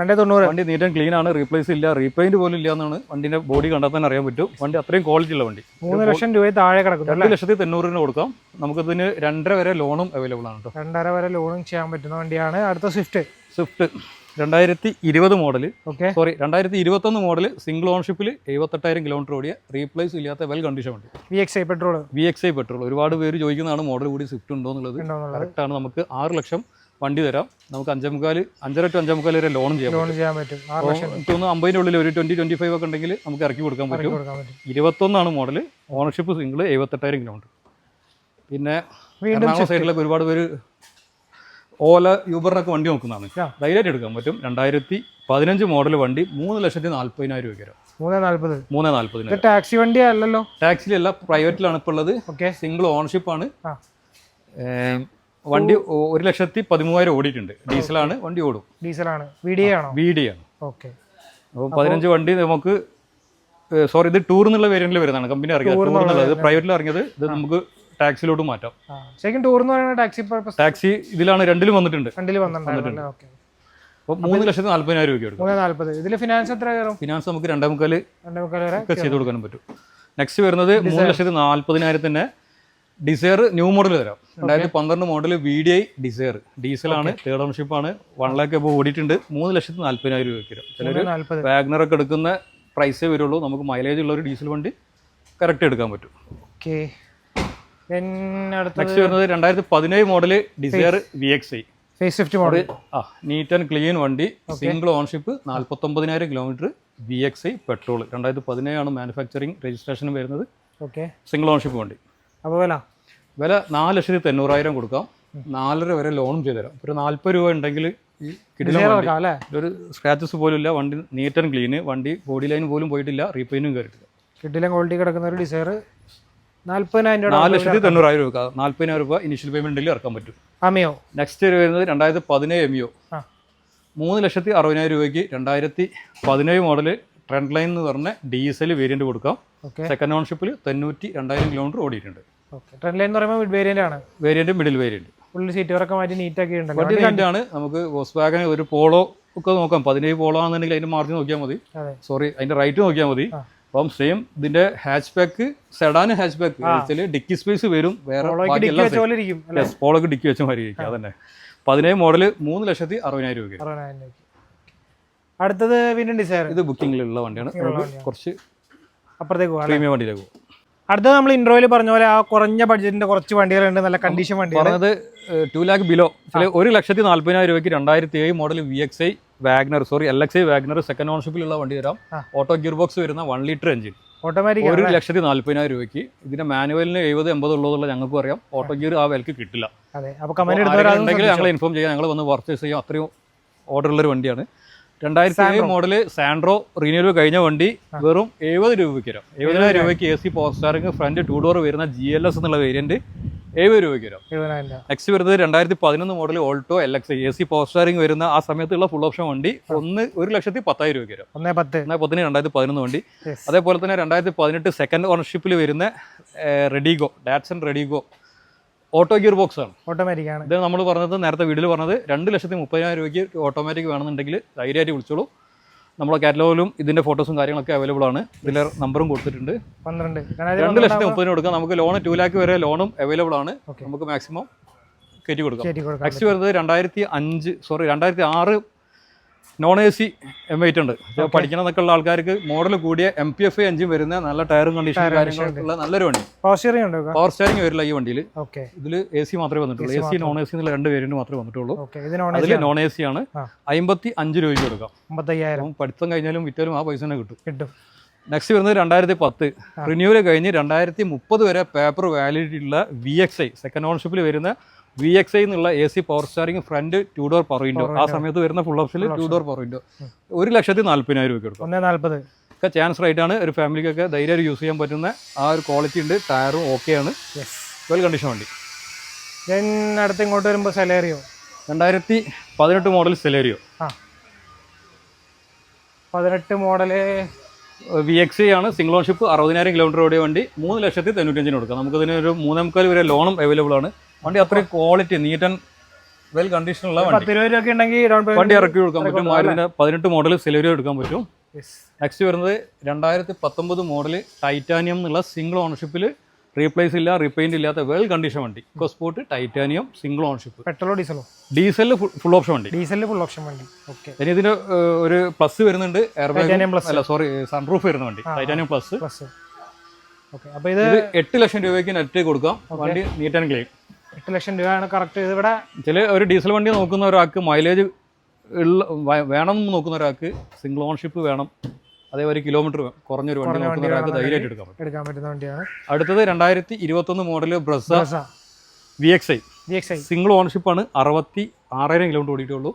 രണ്ടേ തൊണ്ണൂറ്. വണ്ടി നീറ്റ് ആൻഡ് ക്ലീൻ ആണ് റീപ്ലേസ് ഇല്ല റീപെയിന്റ് പോലും ഇല്ല എന്നാണ് വണ്ടിന്റെ ബോഡി കണ്ടാൽ തന്നെ അറിയാൻ പറ്റും. വണ്ടി അത്രയും ക്വാളിറ്റി ഉള്ള വണ്ടി. മൂന്ന് ലക്ഷം രൂപ താഴെ കിടക്കും രണ്ട് ലക്ഷത്തി തൊണ്ണൂറിന് കൊടുക്കാം. നമുക്ക് ഇതിന് രണ്ടര വരെ ലോണും അവൈലബിൾ ആണ് കേട്ടോ. രണ്ടര വരെ ലോണും ചെയ്യാൻ പറ്റുന്ന വണ്ടിയാണ്. അടുത്ത സ്വിഫ്റ്റ് സ്വിഫ്റ്റ് രണ്ടായിരത്തി ഇരുപത് മോഡൽ ഓക്കെ. സോറി രണ്ടായിരത്തി ഇരുപത്തൊന്ന് മോഡൽ സിംഗിൾ ഓൺഷിപ്പിൽ എഴുപത്തെട്ടായിരം കിലോമീറ്റർ ഓടിയ റീപ്ലേസ് ഇല്ലാത്ത വെൽ കണ്ടീഷൻ വണ്ടി. V X I petrol V X I petrol ഒരുപാട് പേര് ചോദിക്കുന്നതാണ് മോഡൽ കൂടി സ്വിഫ്റ്റ് ഉണ്ടോ എന്നുള്ളത്. കറക്റ്റാണ്. കറക്റ്റ് ആണ് നമുക്ക് ആറ് ലക്ഷം വണ്ടി തരാം. നമുക്ക് അഞ്ചേമുക്കാൽ അഞ്ചര ടു അഞ്ചേമുക്കാൽ വരെ ലോൺ ചെയ്യാം ലോൺ ചെയ്യാൻ പറ്റും. തോന്നുന്നു അമ്പതിന്റെ ഉള്ളിൽ ഒരു ട്വന്റി ട്വന്റി ഫൈവ് ഒക്കെ ഉണ്ടെങ്കിൽ നമുക്ക് ഇറക്കി കൊടുക്കാൻ പറ്റും. ഇരുപത്തൊന്നാണ് മോഡൽ. ഓണർഷിപ്പ് സിംഗിൾ എഴുപത്തെട്ടായിരം കിലോമീറ്റർ. പിന്നെ എറണാകുളം സൈഡിലൊക്കെ ഒരുപാട് പേര് ഓല യൂബറിനൊക്കെ വണ്ടി നോക്കുന്നതാണ്. ധൈര്യമായിട്ട് എടുക്കാൻ പറ്റും. രണ്ടായിരത്തി പതിനഞ്ച് മോഡൽ വണ്ടി മൂന്ന് ലക്ഷത്തി നാല്പതിനായിരം രൂപയ്ക്ക് വരും. മൂന്ന് നാല്പത്. മൂന്ന് ടാക്സി വണ്ടി അല്ലല്ലോ? ടാക്സിലല്ല പ്രൈവറ്റിലാണ് ഇപ്പോൾ ഉള്ളത്. ഓക്കെ. സിംഗിൾ ഓണർഷിപ്പ് ആണ്. വണ്ടി ഒരു ലക്ഷത്തി പതിമൂവായിരം ഓടിയിട്ടുണ്ട്. ഡീസലാണ് വണ്ടി ഓടും. ഡീസലാണ്. വി ഡി ആണോ? വി ഡി ആണ്. ഓക്കെ. അപ്പോൾ പതിനഞ്ച് വണ്ടി നമുക്ക് സോറി ഇത് ടൂർ എന്നുള്ള വേരിയന്റിൽ വരുന്നതാണ്. കമ്പനി ഇറങ്ങിയത്. ടൂർ എന്നുള്ളത് പ്രൈവറ്റിൽ ഇറങ്ങിയത് ഇത് നമുക്ക് ടാക്സിലോട്ട് മാറ്റാം. ശരിക്കും ടൂർ എന്ന് പറയുന്നത് ടാക്സി പർപ്പസ് ടാക്സി ഇതിലാണ് രണ്ടിലും വന്നിട്ടുണ്ട്. രണ്ടിലും വന്നിട്ടുണ്ട് ഓക്കെ. മൂന്ന് ലക്ഷത്തി നാല്പതിനായിരം രൂപ എടുക്കും. നാല്പത്. ഇതിൽ ഫിനാൻസ് എത്ര കയറും? ഫിനാൻസ് നമുക്ക് രണ്ടേ മുക്കാൽ രണ്ടേ മുക്കാൽ വരെ ചെയ്ത് കൊടുക്കാനും പറ്റും. നെക്സ്റ്റ് വരുന്നത് മൂന്ന് ലക്ഷത്തി നാല്പതിനായിരത്തിന്റെ ഡിസയർ ന്യൂ മോഡൽ തരാം. രണ്ടായിരത്തി പന്ത്രണ്ട് model V D I Dzire ഡീസലാണ് third ownership ആണ്. വൺ ലാക്ക് ഇപ്പോൾ ഓടിയിട്ടുണ്ട്. മൂന്ന് ലക്ഷത്തി നാല്പതിനായിരം രൂപയ്ക്ക് വരും ചിലർ വാഗ്നർ ഒക്കെ എടുക്കുന്ന പ്രൈസേ വരുള്ളൂ. നമുക്ക് മൈലേജ് ഉള്ള ഒരു ഡീസൽ വണ്ടി കറക്റ്റ് എടുക്കാൻ പറ്റും. ഓക്കെ നെക്സ്റ്റ് വരുന്നത് രണ്ടായിരത്തി പതിനേഴ് model Dzire V X I face model ആ നീറ്റ് ആൻഡ് ക്ലീൻ വണ്ടി. Single ownership നാൽപ്പത്തൊമ്പതിനായിരം kilometre V X I petrol രണ്ടായിരത്തി പതിനേഴാണ് മാനുഫാക്ചറിങ് രജിസ്ട്രേഷൻ വരുന്നത്. ഓക്കെ സിംഗിൾ ഓൺഷിപ്പ് വണ്ടി. അപ്പോൾ വില? വില നാല് ലക്ഷത്തി തൊണ്ണൂറായിരം കൊടുക്കാം. നാലര വരെ ലോണും ചെയ്തു തരാം ഒരു നാൽപ്പത് രൂപ ഉണ്ടെങ്കിൽ ഈ കിടിലം ഒരു സ്ക്രാച്ചസ് പോലും ഇല്ല വണ്ടി നീറ്റ് ആൻഡ് ക്ലീൻ വണ്ടി ബോഡി ലൈൻ പോലും പോയിട്ടില്ല. റീപെയിനും കയറിയിട്ടില്ല കിഡിലും ക്വാളിറ്റി കിടക്കുന്ന ഒരു രൂപ നാല് ലക്ഷത്തി തൊണ്ണൂറായിരം രൂപ നാൽപ്പതിനായിരം രൂപ ഇനിഷ്യൽ പേയ്മെന്റിൽ ഇറക്കാൻ പറ്റും. അമിയോ നെക്സ്റ്റ് വരുന്നത് രണ്ടായിരത്തി പതിനേഴ് എം ആ. മൂന്ന് ലക്ഷത്തി അറുപതിനായിരം രൂപയ്ക്ക് രണ്ടായിരത്തി പതിനേഴ് മോഡൽ ട്രെൻഡ് ലൈൻ എന്ന് പറഞ്ഞ ഡീസൽ വേരിയന്റ് കൊടുക്കാം. സെക്കൻഡ് ഓൺഷിപ്പിൽ തൊണ്ണൂറ്റി രണ്ടായിരം കിലോമീറ്റർ ഓടിയിട്ടുണ്ട്. ട്രെൻഡ് ലൈൻ എന്ന് പറയുമ്പോൾ മിഡ് വേരിയന്റ് ആണ്. വേരിയന്റ് മിഡിൽ വേരിയന്റ് ഫുള്ള് സീറ്റുകളൊക്കെ മാറ്റി നീറ്റ് ആക്കി ഉണ്ട് ആണ്. നമുക്ക് വോസ് വാഗൻ ഒരു പോളോ ഒക്കെ നോക്കാം. പതിനേഴ് പോളോ ആണെന്നുണ്ടെങ്കിൽ അതിന്റെ മാർജിൻ നോക്കിയാൽ മതി. സോറി അതിന്റെ റൈറ്റ് നോക്കിയാൽ മതി. അപ്പം സെയിം ഇതിന്റെ ഹാച്ച് ബാക്ക് സെഡാന് ഹാച്ച് ബാക്ക് വെച്ചാൽ ഡിക്കി സ്പേസ് വരും. വേറെ പോളൊക്കെ ഡിക്കി വെച്ച മാതിരി ഇരിക്കും. അതന്നെ. പതിനേഴ് മോഡൽ മൂന്ന് ലക്ഷത്തി അറുപതിനായിരം രൂപ അടുത്തത് വീണ്ടും ഡിസൈർ ഇത് ബുക്കിംഗിലുള്ള വണ്ടിയാണ്. കുറച്ച് അപ്പുറത്തേക്ക് പ്രീമിയം വണ്ടിയിലേക്ക് പോകും. അടുത്തത് നമ്മൾ ഇൻട്രോയിൽ പറഞ്ഞ പോലെ ആ കുറഞ്ഞ ബഡ്ജറ്റിന്റെ കുറച്ച് വണ്ടികളുണ്ട്. നല്ല കണ്ടീഷൻ വണ്ടി പറഞ്ഞത് ടു ലാക്ക് ബിലോ ഒരു ലക്ഷത്തി നാല്പതിനായിരം രൂപയ്ക്ക് രണ്ടായിരത്തി ഏഴ് model V X I Wagon R sorry L X Wagon R second ഓണർഷിപ്പിലുള്ള വണ്ടി തരാം. ഓട്ടോ ഗിയർ ബോക്സ് വരുന്ന വൺ ലിറ്റർ എഞ്ചിൻ ഓട്ടോമാറ്റിക് ഒരു ലക്ഷത്തി നാല്പതിനായിരം രൂപയ്ക്ക്. ഇതിന്റെ മാനുവലിന് എഴുപത് എൺപത് ഉള്ളതുള്ള ഞങ്ങൾക്ക് അറിയാം. ഓട്ടോ ഗിയർ ആ വിലക്ക് കിട്ടില്ല. ഉണ്ടെങ്കിൽ ഞങ്ങൾ ഇൻഫോം ചെയ്യാം. ഞങ്ങൾ വന്ന് പർച്ചേസ് ചെയ്യാം. അത്രയും ഓർഡർ ഉള്ള ഒരു വണ്ടിയാണ്. രണ്ടായിരത്തി ഏഴ് മോഡൽ സാൻഡ്രോ റിന്യൂവൽ കഴിഞ്ഞ വണ്ടി വെറും എഴുപത് രൂപയ്ക്ക് വരാം. എഴുപതിനായിരം രൂപയ്ക്ക് A C power steering front two door വരുന്ന ജി എൽ എസ് എന്നുള്ള വേരിയന്റ് എഴുപത് രൂപയ്ക്ക് വരും. നെക്സ്റ്റ് വരുന്നത് രണ്ടായിരത്തി പതിനൊന്ന് model Alto L X A C power steering വരുന്ന ആ സമയത്തുള്ള ഫുൾ ഓപ്ഷൻ വണ്ടി ഒന്ന് ഒരു ലക്ഷത്തി പത്തായിരം രൂപയ്ക്ക് വരും. ഒന്നേ പത്ത്. ഒന്നേ പത്തിന് രണ്ടായിരത്തി പതിനൊന്ന് വണ്ടി അതേപോലെ തന്നെ രണ്ടായിരത്തി പതിനെട്ട് സെക്കൻഡ് ഓണർഷിപ്പിൽ വരുന്ന RediGo Datsun RediGo auto gear box ആണ്. ഓട്ടോമാറ്റിക് ആണ്. ഇത് നമ്മൾ പറഞ്ഞത് നേരത്തെ വീട്ടിൽ പറഞ്ഞത് രണ്ട് ലക്ഷത്തി മുപ്പതിനായിരം രൂപയ്ക്ക് ഓട്ടോമാറ്റിക് വേണമെന്നുണ്ടെങ്കിൽ ധൈര്യമായിട്ട് വിളിച്ചോളൂ. നമ്മുടെ കാറ്റലോഗിലും ഇതിന്റെ ഫോട്ടോസും കാര്യങ്ങളൊക്കെ അവൈലബിൾ ആണ്. ഇതിൽ നമ്പറും കൊടുത്തിട്ടുണ്ട്. പന്ത്രണ്ട്. രണ്ട് ലക്ഷത്തി മുപ്പതിന് കൊടുക്കാം. നമുക്ക് ലോൺ ടു ലാക്ക് വരെ ലോണും അവൈലബിൾ ആണ്. നമുക്ക് മാക്സിമം കയറ്റി കൊടുക്കാം. കയറ്റി വരുന്നത് രണ്ടായിരത്തി അഞ്ച് സോറി രണ്ടായിരത്തി ആറ് non A C M weight ഉണ്ട്. പഠിക്കണം എന്നൊക്കെ ഉള്ള ആൾക്കാർക്ക് മോഡൽ കൂടിയ എം പി എഫ് എഞ്ചിൻ വരുന്ന നല്ല ടയറും കണ്ടീഷനും കാര്യങ്ങളൊക്കെ നല്ലൊരു വണ്ടി. പവർ സ്റ്റിയറിംഗ് ഉണ്ട് പവർ സ്റ്റിയറിംഗ് വരില്ല ഈ വണ്ടിയിൽ ഓക്കെ ഇതിൽ എ സി മാത്രമേ വന്നിട്ടുള്ളൂ. A C non A C എന്നുള്ള രണ്ട് വേരിയന്റ് മാത്രമേ വന്നിട്ടുള്ളൂ. അതിൽ നോൺ എ സി ആണ്. അമ്പത്തി അഞ്ച് രൂപയ്ക്ക് കൊടുക്കാം. പഠിത്തം കഴിഞ്ഞാലും വിറ്റാലും ആ പൈസ തന്നെ കിട്ടും. കിട്ടും. നെക്സ്റ്റ് വരുന്നത് രണ്ടായിരത്തി പത്ത് റിന്യൂവൽ കഴിഞ്ഞ് രണ്ടായിരത്തി മുപ്പത് വരെ പേപ്പർ വാലിഡിറ്റി ഉള്ള വി എക്സ് ഐ സെക്കൻഡ് ഓണർഷിപ്പിൽ വരുന്ന വി എക്സ് ഐ എന്നുള്ള A C power steering front two door power window ആ സമയത്ത് വരുന്ന ഫുൾ ഓപ്ഷനിൽ ടു ഡോർ പവർ വിൻഡോ ഒരു ലക്ഷത്തി നാല്പതിനായിരം രൂപ കൊടുക്കാം. ഒന്നേ ഒക്കെ ചാൻസ് റൈറ്റ് ആണ്. ഒരു ഫാമിലിക്കൊക്കെ ധൈര്യമായിട്ട് യൂസ് ചെയ്യാൻ പറ്റുന്ന ആ ഒരു ക്വാളിറ്റി ഉണ്ട്. ടയറും ഓക്കെ ആണ്. വെൽ കണ്ടീഷൻ വണ്ടി. ദെൻ അടുത്ത് ഇങ്ങോട്ട് വരുമ്പോൾ സെലേറിയോ രണ്ടായിരത്തി പതിനെട്ട് മോഡൽ സെലേറിയോ ആ. പതിനെട്ട് മോഡൽ വി എക്സ് ആണ്. സിംഗിൾ ഓൺഷിപ്പ് അറുപതിനായിരം കിലോമീറ്റർ ഓടിയ വണ്ടി. മൂന്ന് ലക്ഷത്തി തൊണ്ണൂറ്റഞ്ചിന് കൊടുക്കാം. നമുക്ക് ഇതിന് ഒരു മൂന്നേ മുക്കാൽ വരെ ലോണും അവൈലബിൾ ആണ്. വണ്ടി അത്രയും ക്വാളിറ്റി നീറ്റ് ആൻഡ് വെൽ കണ്ടീഷനുള്ള വണ്ടി. വണ്ടി ഇറക്കി കൊടുക്കാൻ പറ്റും. മാരുതിന്റെ പതിനെട്ട് മോഡൽ സിലവരി എടുക്കാൻ പറ്റും. നെക്സ്റ്റ് വരുന്നത് രണ്ടായിരത്തി പത്തൊമ്പത് മോഡൽ ടൈറ്റാനിയം എന്നുള്ള സിംഗിൾ ഓണർഷിപ്പിൽ റീപ്ലേസ് ഇല്ല റീപെയിന്റ് ഇല്ലാത്ത വെൽ കണ്ടീഷൻ വണ്ടി. ഇക്കോസ്പോർട്ട് ടൈറ്റാനിയം സിംഗിൾ ഓണർഷിപ്പ് പെട്രോളോ ഡീസലോ ഡീസലിൽ ഫുൾ ഓപ്ഷൻ വണ്ടി. ഡീസലിൽ ഫുൾ ഓപ്ഷൻ വണ്ടി. ഓക്കെ ഇനി ഇതിന് ഒരു പ്ലസ് വരുന്നുണ്ട്. അല്ല സോറി സൺറൂഫ് വരുന്ന വണ്ടി. ടൈറ്റാനിയം പ്ലസ് പ്ലസ് ഓക്കെ അപ്പോൾ ഇത് എട്ട് ലക്ഷം രൂപയ്ക്ക് നെറ്റ് കൊടുക്കാം. വണ്ടി നീറ്റ് ആൻഡ് ക്ലീൻ എട്ട് ലക്ഷം രൂപയാണ് കറക്റ്റ് ഇവിടെ ചില ഒരു ഡീസൽ വണ്ടി നോക്കുന്ന ഒരാൾക്ക് മൈലേജ് ഉള്ള വേണം എന്ന് നോക്കുന്ന ഒരാൾക്ക് സിംഗിൾ ഓൺഷിപ്പ് വേണം. അതേ ഒരു കിലോമീറ്റർ കുറഞ്ഞൊരു വണ്ടി നോക്കുന്ന ഒരാൾക്ക് ധൈര്യമായിട്ട് എടുക്കാം പറ്റും എടുക്കാൻ പറ്റുന്ന വണ്ടിയാണ്. അടുത്തത് രണ്ടായിരത്തി ഇരുപത്തൊന്ന് model Brezza. V X I V X I single ഓൺഷിപ്പാണ് അറുപത്തി ആറായിരം കിലോമീറ്റർ ഓടിയിട്ടുള്ളൂ.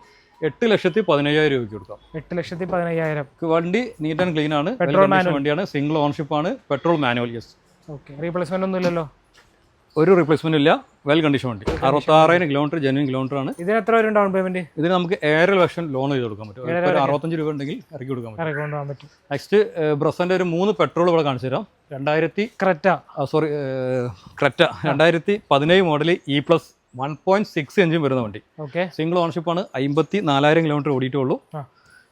എട്ട് ലക്ഷത്തി പതിനയ്യായിരം രൂപയ്ക്ക് കൊടുക്കാം. എട്ട് ലക്ഷത്തി പതിനയ്യായിരം. വണ്ടി നീറ്റ് ആൻഡ് ക്ലീൻ ആണ്. Manual. വണ്ടിയാണ്. സിംഗിൾ ഓൺഷിപ്പ് ആണ്. Petrol manual yes okay replacement ഒന്നും ഇല്ലല്ലോ ഒരു റിപ്ലേസ്മെന്റ് ഇല്ല. വെൽ കണ്ടീഷൻ വണ്ടി അറുപത്താറായിരം കിലോമീറ്റർ ജനുവൻ കിലോമീറ്റർ ആണ്. ഇതിന് എത്ര വരും ഡൗൺ പേയ്മെന്റ് ഇതിന് നമുക്ക് ഏഴര ലക്ഷം ലോൺ ചെയ്ത് കൊടുക്കാൻ പറ്റും. ഒരു അറുപത്തഞ്ച് രൂപ ഉണ്ടെങ്കിൽ ഇറക്കി കൊടുക്കാൻ പറ്റും. നെക്സ്റ്റ് ബ്രസന്റെ ഒരു മൂന്ന് പെട്രോൾ ഇവിടെ കാണിച്ചു തരാം. രണ്ടായിരത്തി ക്രറ്റ. Sorry Creta. രണ്ടായിരത്തി പതിനേഴ് model E plus one point six engine വരുന്ന വണ്ടി. ഓക്കെ സിംഗിൾ ഓണർഷിപ്പ് ആണ്. അമ്പത്തി നാലായിരം കിലോമീറ്റർ ഓടിയിട്ടുള്ളൂ.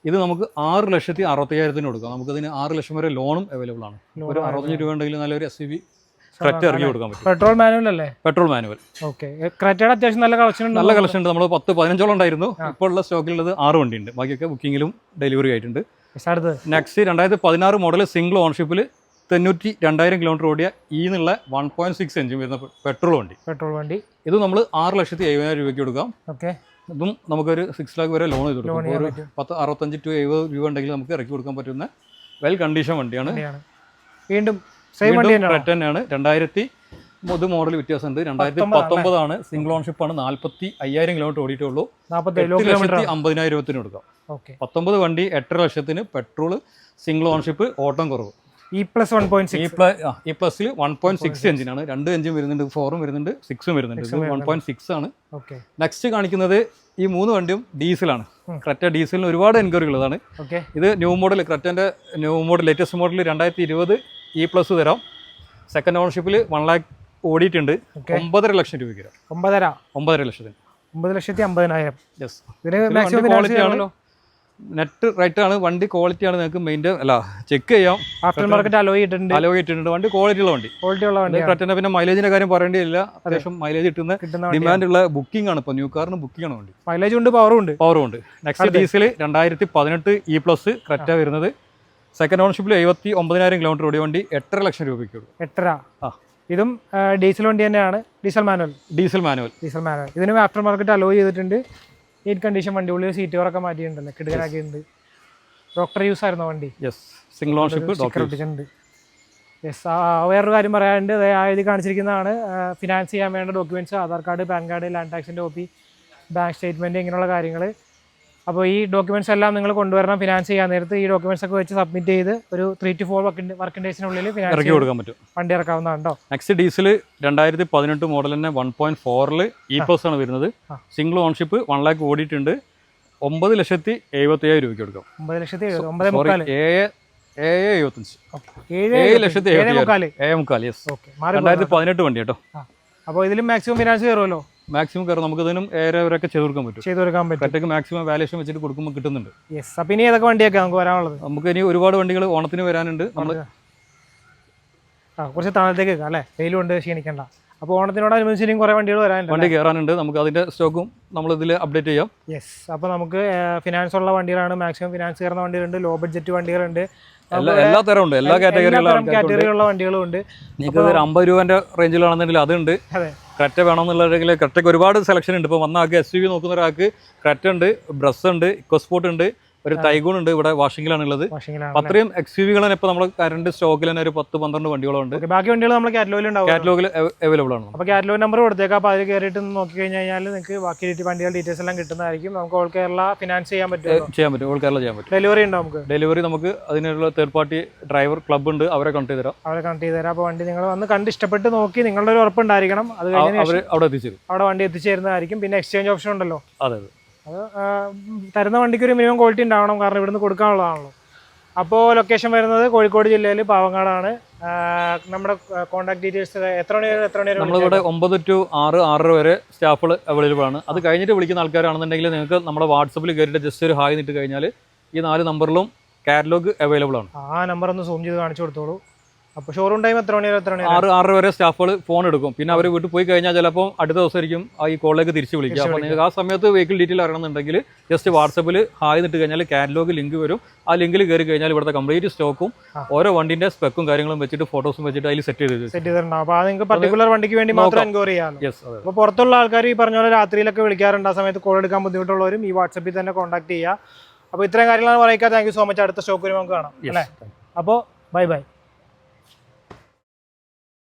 ഇത് നമുക്ക് ആറ് ലക്ഷത്തി അറുപത്തയ്യായിരത്തിന് കൊടുക്കാം. നമുക്കതിന് ആറ് ലക്ഷം വരെ ലോണും അവൈലബിൾ ആണ്. ഒരു അറുപത്തഞ്ച് രൂപ ഉണ്ടെങ്കിൽ നല്ലൊരു എസ് സി ബി ക്രെറ്റ ഇറക്കി കൊടുക്കാൻ പറ്റും. പെട്രോൾ മാനുവൽ അല്ലേ? പെട്രോൾ മാനുവൽ ഓക്കെ ക്രെറ്റയുടെ അത്യാവശ്യം നല്ല കളക്ഷൻ ഉണ്ട്. നല്ല കളക്ഷൻ ഉണ്ട്. നമ്മൾ പത്ത് പതിനഞ്ചോളം ഉണ്ടായിരുന്നു. ഇപ്പോൾ ഉള്ള സ്റ്റോക്കിലുള്ളത് ആറ് വണ്ടി ഉണ്ട് ബാക്കിയൊക്കെ ബുക്കിങ്ങിലും ഡെലിവറി ആയിട്ടുണ്ട്. നെക്സ്റ്റ് രണ്ടായിരത്തി പതിനാറ് മോഡൽ സിംഗിൾ ഓണർഷിപ്പിൽ തൊണ്ണൂറ്റി രണ്ടായിരം കിലോമീറ്റർ ഓടിയ ഈ എന്നുള്ള വൺ പോയിന്റ് സിക്സ് എഞ്ചും വരുന്ന പെട്രോൾ വണ്ടി. പെട്രോൾ വണ്ടി. ഇത് നമ്മൾ ആറ് ലക്ഷത്തി എഴുപതിനായിരം രൂപയ്ക്ക് കൊടുക്കാം. ഓക്കെ ഇതും നമുക്കൊരു സിക്സ് ലാക്ക് വരെ ലോൺ ചെയ്ത് കൊടുക്കാം. ഒരു. പത്ത് അറുപത്തഞ്ച് ടു എഴുപത് രൂപ ഉണ്ടെങ്കിൽ നമുക്ക് ഇറക്കി കൊടുക്കാൻ പറ്റുന്ന വെൽ കണ്ടീഷൻ വണ്ടിയാണ്. വീണ്ടും സെയിം വണ്ടി തന്നെയാണോ. രണ്ടായിരത്തി ഇത് മോഡൽ വ്യത്യാസമുണ്ട്. രണ്ടായിരത്തി പത്തൊമ്പതാണ് സിംഗിൾ ഓൺഷിപ്പ് ആണ്. നാല്പത്തി അയ്യായിരം കിലോമീറ്റർ ഓടിയിട്ടുള്ളൂ. ലക്ഷത്തി അമ്പതിനായിരം രൂപത്തിന് കൊടുക്കാം. ഓക്കെ പത്തൊമ്പത് വണ്ടി എട്ടര ലക്ഷത്തിന് പെട്രോൾ സിംഗിൾ ഓൺഷിപ്പ് ഓട്ടം കുറവ്. E plus one point E plus E പ്ലസിൽ one point six എഞ്ചിനാണ് രണ്ട് എഞ്ചിൻ വരുന്നുണ്ട്. ഫോറും വരുന്നുണ്ട്. സിക്സും വരുന്നുണ്ട്. വൺ പോയിന്റ് സിക്സ് ആണ്. ഓക്കെ നെക്സ്റ്റ് കാണിക്കുന്നത് ഈ മൂന്ന് വണ്ടിയും ഡീസലാണ് ക്രറ്റ ഡീസലിന് ഒരുപാട് എൻക്വയറികൾ ഇതാണ് ഓക്കെ ഇത് ന്യൂ മോഡൽ ക്രറ്റന്റെ ന്യൂ മോഡൽ ലേറ്റസ്റ്റ് മോഡൽ രണ്ടായിരത്തി ഇരുപത് ഇ പ്ലസ് തരാം. സെക്കൻഡ് ഓണർഷിപ്പിൽ വൺ ലാക്ക് ഓടിയിട്ടുണ്ട്. ഒമ്പതര ലക്ഷം രൂപയ്ക്ക് തരാം. ഒമ്പതര? ഒമ്പതര ലക്ഷത്തിന്. ഒമ്പത് ലക്ഷത്തി അമ്പതിനായിരം. യെസ് ഇതിന് ക്വാളിറ്റി ആണല്ലോ നെറ്റ് റൈറ്റ് ആണ്. വണ്ടി ക്വാളിറ്റി ആണ്. നിങ്ങൾക്ക് മെയിന്റെ അല്ല ചെക്ക് ചെയ്യാം. ആഫ്റ്റർ മാർക്കറ്റ് അലോയ് ഇട്ടിട്ടുണ്ട് അലോയ് ഇട്ടിട്ടുണ്ട് വണ്ടി ക്വാളിറ്റി ഉള്ള വണ്ടി. ക്വാളിറ്റി ഉള്ള വണ്ടി ക്രെറ്റന്റെ പിന്നെ മൈലേജിന്റെ കാര്യം പറയേണ്ടിയില്ല. അത്യാവശ്യം മൈലേജ് കിട്ടുന്ന ഡിമാൻഡ് ഉള്ള ബുക്കിംഗ് ആണ് ഇപ്പോൾ ന്യൂ കാറിന് ബുക്കിംഗ് ആണ് വണ്ടി. മൈലേജ് ഉണ്ട് പവറും ഉണ്ട്. പവറും ഉണ്ട്. നെക്സ്റ്റ് ഡീസൽ രണ്ടായിരത്തി പതിനെട്ട് ഇ പ്ലസ് ക്രെറ്റ വരുന്നത്. സെക്കൻഡ് ഓണർഷിപ്പിൽ എഴുപത്തി ഒമ്പതിനായിരം കിലോമീറ്റർ ഓടിയ വണ്ടി എട്ടര ലക്ഷം രൂപയ്ക്ക് എട്ടര. ആ. ഇതും ഡീസൽ വണ്ടി തന്നെയാണ്. Diesel manual diesel manual diesel manual ഇതിനും ആഫ്റ്റർ മാർക്കറ്റ് അലോ ചെയ്തിട്ടുണ്ട് ഈ കണ്ടീഷൻ വണ്ടി ഉള്ളിൽ സീറ്റ് മാറ്റിയിട്ടുണ്ട്. കിടുകരാക്കിയിട്ടുണ്ട് ഡോക്ടർ യൂസ് ആയിരുന്നു വണ്ടി? യെസ് സിംഗിൾ ഓണർഷിപ്പ് ഒട്ടിച്ചിട്ടുണ്ട് യെസ് വേറൊരു കാര്യം പറയാനുണ്ട്. ഇത് കാണിച്ചിരിക്കുന്നതാണ്. ഫിനാൻസ് ചെയ്യാൻ വേണ്ട documents Aadhaar card PAN card land ടാക്സിന്റെ copy bank statement ഇങ്ങനെയുള്ള കാര്യങ്ങൾ അപ്പോൾ ഈ ഡോക്യുമെന്റ്സ് എല്ലാം നിങ്ങൾ കൊണ്ടുവരണം ഫിനാൻസ് ചെയ്യാൻ നേരത്ത് ഈ ഡോക്യുമെന്റ്സ് ഒക്കെ വെച്ച് സബ്മിറ്റ് ചെയ്ത് ഒരു three two four working working ഡേയ്സിനുള്ളിൽ ഇറക്കി കൊടുക്കാൻ പറ്റും. വണ്ടി ഇറക്കാവുന്നതാണോ നെക്സ്റ്റ് ഡീസൽ രണ്ടായിരത്തി പതിനെട്ട് മോഡൽ തന്നെ വൺ പോയിന്റ് ഫോറിൽ ഇ പ്ലസ് ആണ് വരുന്നത്. സിംഗിൾ ഓൺഷിപ്പ് വൺ ലാക്ക് ഓടിയിട്ടുണ്ട്. ഒമ്പത് ലക്ഷത്തി എഴുപത്തി അയ്യായിരം രൂപയ്ക്ക് കൊടുക്കാം. ഒമ്പത് ലക്ഷത്തി ഒമ്പത് ഏഴ് ഏഴ് എഴുപത്തഞ്ച് ഏഴ് ഏഴ് ലക്ഷത്തി ഏഴ് മുക്കാൽ ഏഴ് മുക്കാൽ യെസ് രണ്ടായിരത്തി പതിനെട്ട് വണ്ടി കേട്ടോ. അപ്പോൾ ഇതിലും മാക്സിമം ഫിനാൻസ് കയറുമല്ലോ? മാക്സിമം കയറും നമുക്ക് ഇതിനും ഏറെ വരെയൊക്കെ ചെയ്ത് കൊടുക്കാൻ പറ്റും. ചെയ്തു കൊടുക്കാൻ പറ്റും. കറ്റക്ക് മാക്സിമം വാല്യൂഷൻ വെച്ചിട്ട് കൊടുക്കുമ്പോൾ കിട്ടുന്നുണ്ട്. യെസ് അപ്പം ഇനി ഏതൊക്കെ വണ്ടിയൊക്കെ നമുക്ക് വരാനുള്ളത്? നമുക്ക് ഇനി ഒരുപാട് വണ്ടികൾ ഓണത്തിന് വരാനുണ്ട്. നമ്മൾ ആ കുറച്ച് താഴത്തേക്ക് അല്ലേ? വെയിലും ഉണ്ട് ക്ഷീണിക്കണ്ട. അപ്പോൾ ഓണത്തിനോടനുബന്ധിച്ച് ഇനിയും കുറേ വണ്ടികൾ വരാനുണ്ട് വണ്ടി കയറാനുണ്ട് നമുക്ക് അതിന്റെ സ്റ്റോക്കും നമ്മൾ ഇതിൽ അപ്ഡേറ്റ് ചെയ്യാം. യെസ് അപ്പോൾ നമുക്ക് ഫിനാൻസ് ഉള്ള വണ്ടികളാണ്. മാക്സിമം ഫിനാൻസ് കയറുന്ന വണ്ടികളുണ്ട് ലോ ബഡ്ജറ്റ് വണ്ടികളുണ്ട്. എല്ലാ തരം ഉണ്ട് എല്ലാ കാറ്റഗറിയിലുള്ള വണ്ടികളും ഉണ്ട് നിങ്ങൾക്ക് ഒരു അമ്പത് രൂപേന്റെ റേഞ്ചിലാണെന്നുണ്ടെങ്കിൽ അതുണ്ട്. അതെ. ക്രെറ്റ വേണമെന്നുള്ളവരെങ്കിൽ ക്രറ്റയ്ക്ക് ഒരുപാട് സെലക്ഷൻ ഉണ്ട്. ഇപ്പോൾ വന്ന ആൾക്ക് എസ് യു വി നോക്കുന്ന ഒരാൾക്ക് ക്രറ്റ ഉണ്ട് ബ്രസ് ഉണ്ട് ഇക്കോസ്പോർട്ട് ഉണ്ട് ഒരു തൈഗൂൺ ഉണ്ട് ഇവിടെ വാഷിംഗിലാണ് ഉള്ളത് അപ്പൊ അത്രയും എക്സ്യൂവികൾ തന്നെ ഇപ്പൊ നമ്മുടെ കറണ്ട് സ്റ്റോക്കിൽ തന്നെ ഒരു പത്ത് പന്ത്രണ്ട് വണ്ടികളുണ്ട്. ബാക്കി വണ്ടികൾ നമ്മൾ കാറ്റലോഗിൽ ഉണ്ടാവും കാറ്റലോഗിൽ അവൈലബിൾ ആണ്. അപ്പോൾ കാറ്റലോഗ് നമ്പർ കൊടുത്തേക്കാം അപ്പോൾ അതിൽ കയറിയിട്ട് നോക്കി കഴിഞ്ഞ് കഴിഞ്ഞാൽ നിങ്ങൾക്ക് ബാക്കി വണ്ടികളുടെ വണ്ടികൾ ഡീറ്റെയിൽസ് എല്ലാം കിട്ടുന്നതായിരിക്കും. നമുക്ക് ഓൾ കേരള ഫിനാൻസ് ചെയ്യാൻ പറ്റും ചെയ്യാൻ പറ്റും. ഓൾ കേരള ചെയ്യാൻ പറ്റും. ഡെലിവറി ഉണ്ടോ നമുക്ക്? ഡെലിവറി നമുക്ക് അതിനുള്ള തേർഡ് പാർട്ടി ഡ്രൈവർ ക്ലബ് ഉണ്ട് അവരെ കണക്ട് ചെയ്ത് തരാം. അവരെ കണക്ട് ചെയ്ത് തരാം. അപ്പോൾ വണ്ടി നിങ്ങൾ വന്ന് കണ്ട് ഇഷ്ടപ്പെട്ട് നോക്കി നിങ്ങളുടെ ഒരു ഉറപ്പുണ്ടായിരിക്കണം അത് കഴിഞ്ഞ് അവിടെ എത്തിച്ചേരും അവിടെ വണ്ടി എത്തിച്ചേരുന്നതായിരിക്കും പിന്നെ എക്സ്ചേഞ്ച് ഓപ്ഷൻ ഉണ്ടല്ലോ? അതെ അതെ. അത് തരുന്ന വണ്ടിക്ക് ഒരു മിനിമം ക്വാളിറ്റി ഉണ്ടാവണം. കാരണം ഇവിടുന്ന് കൊടുക്കാനുള്ളതാണല്ലോ. അപ്പോൾ ലൊക്കേഷൻ വരുന്നത് കോഴിക്കോട് ജില്ലയിൽ പാവങ്ങാടാണ്. നമ്മുടെ കോൺടാക്ട് ഡീറ്റെയിൽസ് എത്ര മണി വരെ എത്ര മണി വരെ നമ്മളിവിടെ ഒമ്പത് ടു ആറ് ആറര വരെ സ്റ്റാഫുകൾ അവൈലബിൾ ആണ്. അത് കഴിഞ്ഞിട്ട് വിളിക്കുന്ന ആൾക്കാരാണെന്നുണ്ടെങ്കിൽ നിങ്ങൾക്ക് നമ്മുടെ വാട്സപ്പിൽ കയറിയിട്ട് ജസ്റ്റ് ഒരു ഹായ് നിട്ട് കഴിഞ്ഞാൽ ഈ നാല് നമ്പറിലും കാറ്റലോഗ് അവൈലബിൾ ആണ്. ആ നമ്പർ ഒന്ന് സൂം ചെയ്ത് കാണിച്ചു കൊടുത്തോളൂ. അപ്പോൾ ഷോറൂം ടൈം എത്ര മണി വരെ എത്ര മണി ആറ് ആറ് വരെ സ്റ്റാഫുകൾ ഫോൺ എടുക്കും. പിന്നെ അവർ വീട്ടിൽ പോയി കഴിഞ്ഞാൽ ചിലപ്പോൾ അടുത്ത ദിവസമായിരിക്കും ആ ഈ കോളിലേക്ക് തിരിച്ച് വിളിക്കുക. അപ്പോൾ നിങ്ങൾക്ക് ആ സമയത്ത് വെഹിക്കിൾ ഡീറ്റെയിൽ അറിയണമെന്നുണ്ടെങ്കിൽ ജസ്റ്റ് വാട്സപ്പിൽ ഹായ് നിട്ട് കഴിഞ്ഞാൽ കാറ്റലോഗ് ലിങ്ക് വരും. ആ ലിങ്കിൽ കയറി കഴിഞ്ഞാൽ ഇവിടുത്തെ കംപ്ലീറ്റ് സ്റ്റോക്കും ഓരോ വണ്ടിന്റെ സ്പെക്കും കാര്യങ്ങളും വെച്ചിട്ട് ഫോട്ടോസും വെച്ചിട്ട് അതിൽ സെറ്റ് ചെയ്ത് സെറ്റ് ചെയ്തിട്ടുണ്ടാവും. അപ്പോൾ നിങ്ങൾക്ക് പർട്ടിക്കുലർ വണ്ടിക്ക് വേണ്ടി മാത്രം എൻക്വയറി ചെയ്യാം യെസ് അപ്പോൾ പുറത്തുള്ള ആൾക്കാർ ഈ പറഞ്ഞ പോലെ രാത്രിയിലൊക്കെ വിളിക്കാറുണ്ട്. ആ സമയത്ത് കോൾ എടുക്കാൻ ബുദ്ധിമുട്ടുള്ളവരും ഈ വാട്സപ്പിൽ തന്നെ കോൺടാക്ട് ചെയ്യുക. അപ്പോൾ ഇത്രയും കാര്യങ്ങളാണ് പറയുക. താങ്ക് യു സോ മച്ച് അടുത്ത സ്റ്റോക്ക് നമുക്ക് കാണാം. അല്ലേ? അപ്പോൾ ബൈ ബൈ